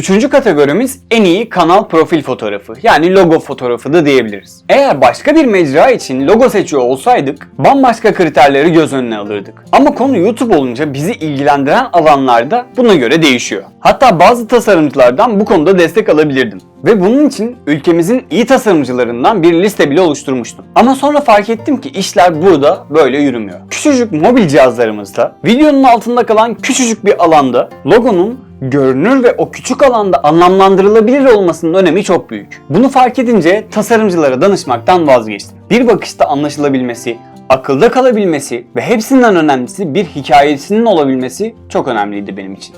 Üçüncü kategorimiz en iyi kanal profil fotoğrafı yani logo fotoğrafı da diyebiliriz. Eğer başka bir mecra için logo seçiyor olsaydık bambaşka kriterleri göz önüne alırdık. Ama konu YouTube olunca bizi ilgilendiren alanlarda buna göre değişiyor. Hatta bazı tasarımcılardan bu konuda destek alabilirdim. Ve bunun için ülkemizin iyi tasarımcılarından bir liste bile oluşturmuştum. Ama sonra fark ettim ki işler burada böyle yürümüyor. Küçücük mobil cihazlarımızda videonun altında kalan küçücük bir alanda logonun görünür ve o küçük alanda anlamlandırılabilir olmasının önemi çok büyük. Bunu fark edince tasarımcılara danışmaktan vazgeçtim. Bir bakışta anlaşılabilmesi, akılda kalabilmesi ve hepsinden önemlisi bir hikayesinin olabilmesi çok önemliydi benim için.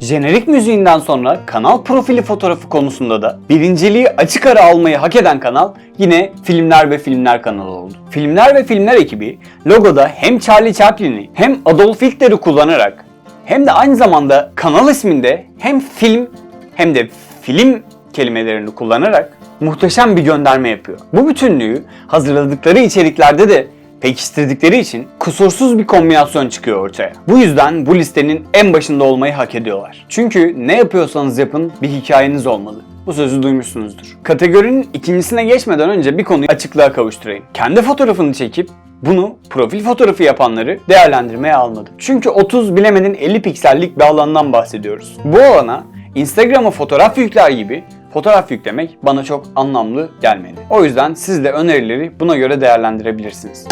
Jenerik müziğinden sonra kanal profili fotoğrafı konusunda da birinciliği açık ara almayı hak eden kanal yine Filmler ve Filmler kanalı oldu. Filmler ve Filmler ekibi logoda hem Charlie Chaplin'i hem Adolf Hitler'i kullanarak hem de aynı zamanda kanal isminde hem film hem de film kelimelerini kullanarak muhteşem bir gönderme yapıyor. Bu bütünlüğü hazırladıkları içeriklerde de pekiştirdikleri için kusursuz bir kombinasyon çıkıyor ortaya. Bu yüzden bu listenin en başında olmayı hak ediyorlar. Çünkü ne yapıyorsanız yapın bir hikayeniz olmalı. Bu sözü duymuşsunuzdur. Kategorinin ikincisine geçmeden önce bir konuyu açıklığa kavuşturayım. Kendi fotoğrafını çekip bunu profil fotoğrafı yapanları değerlendirmeye almadım. Çünkü 30 bilemedin 50 piksellik bir alandan bahsediyoruz. Bu alana Instagram'a fotoğraf yükler gibi fotoğraf yüklemek bana çok anlamlı gelmedi. O yüzden siz de önerileri buna göre değerlendirebilirsiniz.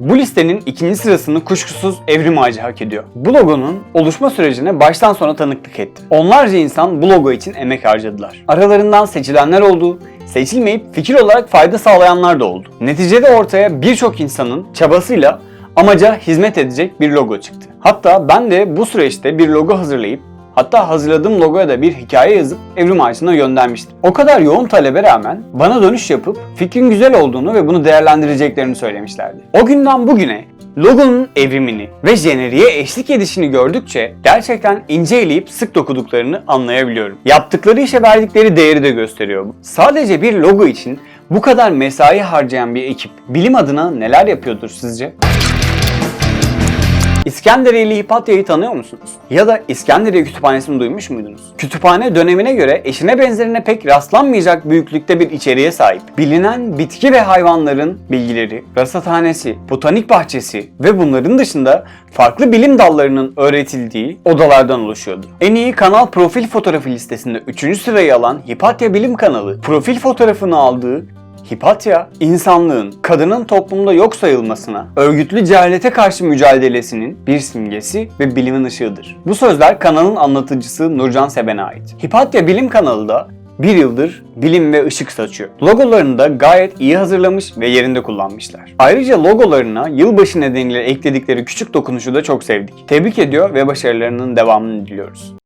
Bu listenin ikinci sırasını kuşkusuz Evrim Ağacı hak ediyor. Bu logonun oluşma sürecine baştan sona tanıklık ettim. Onlarca insan bu logo için emek harcadılar. Aralarından seçilenler oldu, seçilmeyip fikir olarak fayda sağlayanlar da oldu. Neticede ortaya birçok insanın çabasıyla amaca hizmet edecek bir logo çıktı. Hatta ben de bu süreçte bir logo hazırlayıp Hatta hazırladığım logoya da bir hikaye yazıp Evrim Ağacı'na göndermiştim. O kadar yoğun talebe rağmen bana dönüş yapıp fikrin güzel olduğunu ve bunu değerlendireceklerini söylemişlerdi. O günden bugüne logonun evrimini ve jeneriğe eşlik edişini gördükçe gerçekten ince eleyip sık dokuduklarını anlayabiliyorum. Yaptıkları işe verdikleri değeri de gösteriyor bu. Sadece bir logo için bu kadar mesai harcayan bir ekip bilim adına neler yapıyordur sizce? İskenderiyeli Hipatya'yı tanıyor musunuz? Ya da İskenderiye Kütüphanesi'ni duymuş muydunuz? Kütüphane dönemine göre eşine benzerine pek rastlanmayacak büyüklükte bir içeriğe sahip. Bilinen bitki ve hayvanların bilgileri, rasathanesi, botanik bahçesi ve bunların dışında farklı bilim dallarının öğretildiği odalardan oluşuyordu. En iyi kanal profil fotoğrafı listesinde 3. sırayı alan Hipatya Bilim Kanalı profil fotoğrafını aldığı Hipatya, insanlığın kadının toplumda yok sayılmasına, örgütlü cehalete karşı mücadelesinin bir simgesi ve bilimin ışığıdır. Bu sözler kanalın anlatıcısı Nurcan Seben'e ait. Hipatya Bilim kanalı da bir yıldır bilim ve ışık saçıyor. Logolarını da gayet iyi hazırlamış ve yerinde kullanmışlar. Ayrıca logolarına yılbaşı nedeniyle ekledikleri küçük dokunuşu da çok sevdik. Tebrik ediyor ve başarılarının devamını diliyoruz.